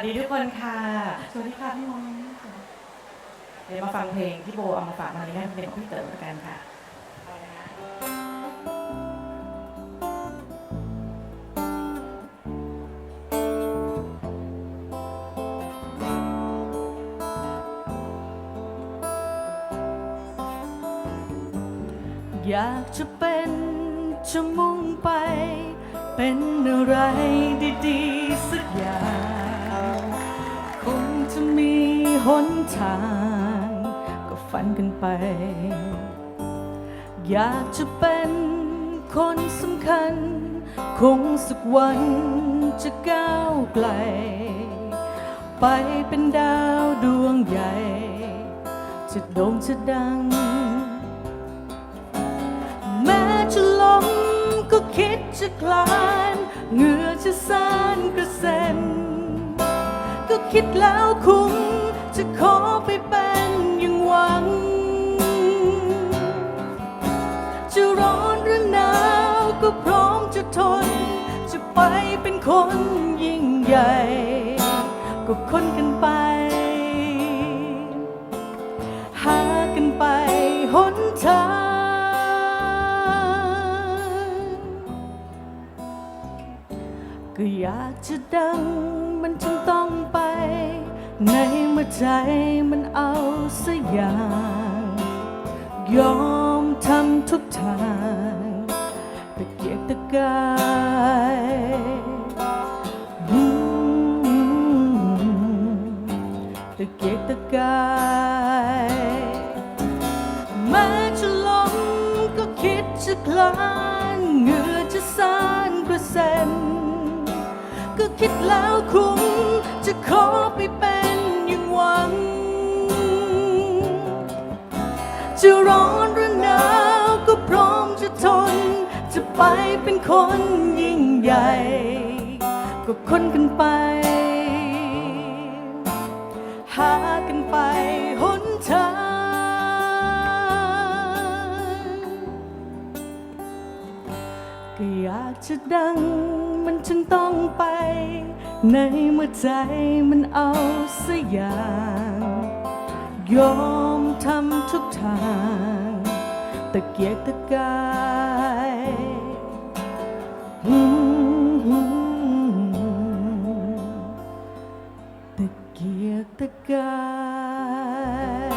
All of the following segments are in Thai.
กันค่ะ สวัสดีค่ะพี่มงเดี๋ยวมาฟังเพลงที่โบเอามาฝากมาในนี้เป็นของพี่เต๋อกันค่ะอยากจะเป็นจะมุ่งไป เป็นอะไรดี ๆ สักอย่าง หนทางก็ฝันกันไป อยากจะเป็นคนสำคัญ คงสักวันจะก้าวไกล ไปเป็นดาวดวงใหญ่ จะโด่งจะดัง แม้จะล้มก็คิดจะคลานเหงื่อจะสานกระเซ็นก็คิดแล้วคุ้ม จะขอไปเป็นอย่างหวัง จะร้อนหรือหนาวก็พร้อมจะทน จะไปเป็นคนยิ่งใหญ่ ก็คนกันไป หากันไปหนทางก็อยากจะดังมันจึงต้องไป ใจมันเอาสกอย่าง ยอมทำทุกทางตะเกียกตะกายตะเกียกตะกายแม้จะล้มก็คิดจะคลานเหงื่อจะสานกระเซ็นก็คิดแล้วคุ้มจะขอไปเป็น จะร้อนหรือหนาวก็พร้อมจะทน จะไปเป็นคนยิ่งใหญ่ ก็คนกันไป หากันไปหนทางก็อยากจะดังมันจึงต้องไป ในเมื่อใจมันเอาสกอย่างยอม ทำทุกทางตะเกียกตะกายอืมตะเกียกตะกาย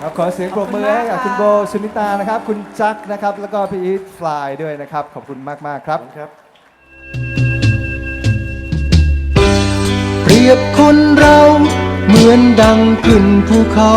ครับขอเสียงปรบมือให้กับคุณโบสุนิตานะครับ คุณจักนะครับ แล้วก็พี่อีทฟลายด้วยนะครับ ขอบคุณมาก ๆ ครับ ครับ เปรียบคนเราเหมือนดัง ขึ้นภูเขา